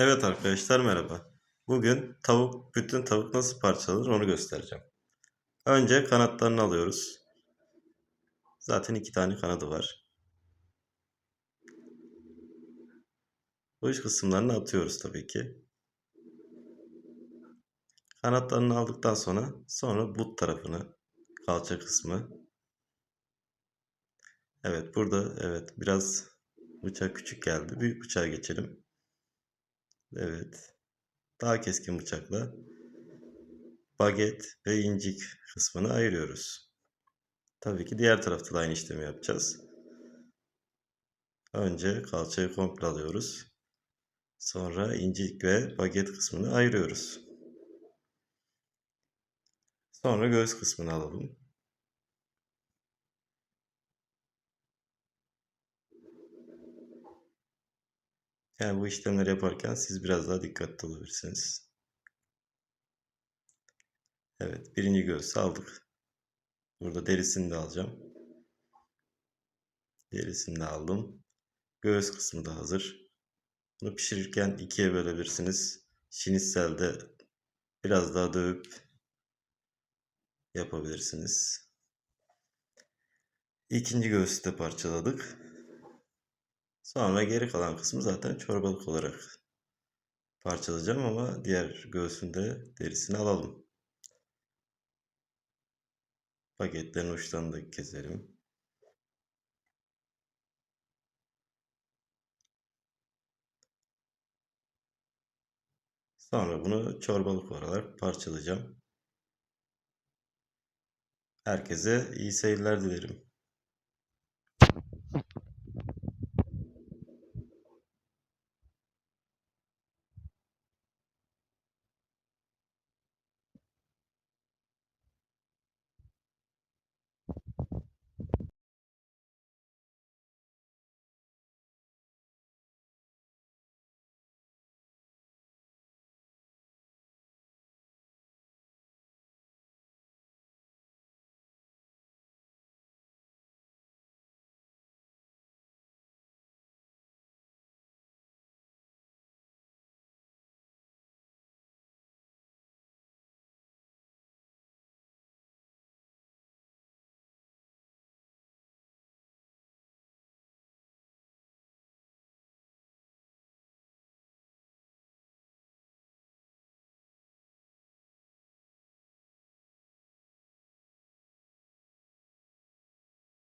Evet arkadaşlar merhaba. Bugün tavuk, bütün tavuk nasıl parçalanır onu göstereceğim. Önce kanatlarını alıyoruz. Zaten iki tane kanadı var. Uç kısımlarını atıyoruz tabii ki. Kanatlarını aldıktan sonra sonra but tarafını, kalça kısmı. Evet burada evet biraz bıçak küçük geldi. Büyük bıçağa geçelim. Evet. Daha keskin bıçakla baget ve incik kısmını ayırıyoruz. Tabii ki diğer tarafta da aynı işlemi yapacağız. Önce kalçayı komple alıyoruz. Sonra incik ve baget kısmını ayırıyoruz. Sonra göğüs kısmını alalım. Yani bu işlemleri yaparken siz biraz daha dikkatli olabilirsiniz. Evet, birinci göğsü aldık. Burada derisini de alacağım. Derisini de aldım. Göğüs kısmı da hazır. Bunu pişirirken ikiye bölebilirsiniz. Şinitselde biraz daha dövüp yapabilirsiniz. İkinci göğsü de parçaladık. Sonra geri kalan kısmı zaten çorbalık olarak parçalayacağım ama diğer göğsün de derisini alalım. Paketlerin uçlarını da keselim. Sonra bunu çorbalık olarak parçalayacağım. Herkese iyi seyirler dilerim.